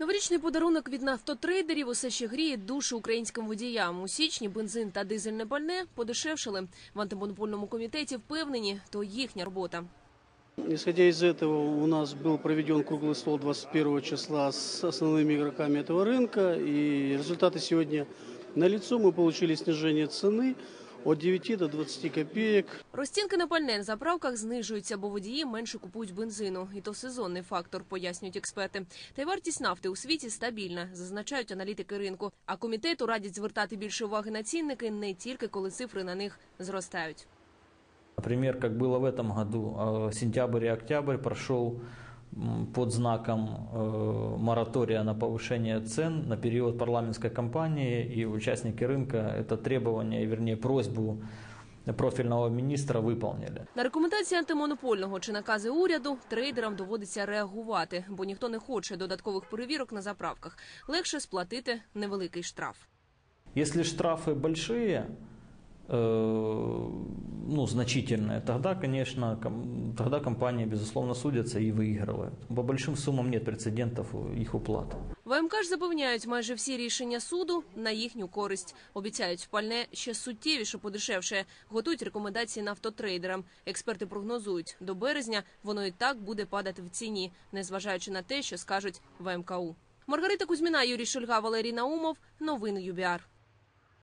Новорічний подарунок від нафтотрейдерів усе ще гріє душу українським водіям. У січні бензин та дизельне пальне подешевшили. В антимонопольному комітеті впевнені, то їхня робота. Исходя из этого, у нас был проведен круглый стол 21 числа с основными игроками этого рынка. И результаты сегодня налицо. Мы получили снижение цены от 9 до 20 копеек. Розцінки на пальне на заправках знижуються, бо водії менше купують бензину. І то сезонний фактор, пояснюють експерти. Та й вартість нафти у світі стабільна, зазначають аналітики ринку. А комітету радять звертати більше уваги на цінники не тільки коли цифри на них зростають. Например, как было в этом году, э, сентябрь и октябрь прошел м, под знаком э, моратория на повышение цен на период парламентской кампании, и участники рынка это требование, вернее просьбу профильного министра выполнили. На рекомендації антимонопольного чи накази уряду трейдерам доводиться реагувати, бо ніхто не хоче додаткових перевірок на заправках. Легше сплатити невеликий штраф. Если штрафы большие, э, ну, значительные, тогда, конечно, ком- тогда компании, безусловно, судятся и выигрывают. По большим суммам нет прецедентов их уплаты. ВМК ж запевняють, майже всі рішення суду на їхню користь. Обіцяють, пальне ще суттєвіше подешевше. Готують рекомендації нафтотрейдерам. Експерти прогнозують, до березня воно і так буде падати в ціні, незважаючи на те, що скажуть ВМКУ. Маргарита Кузьміна, Юрій Шульга, Валерій Наумов. Новини ЮБІАР.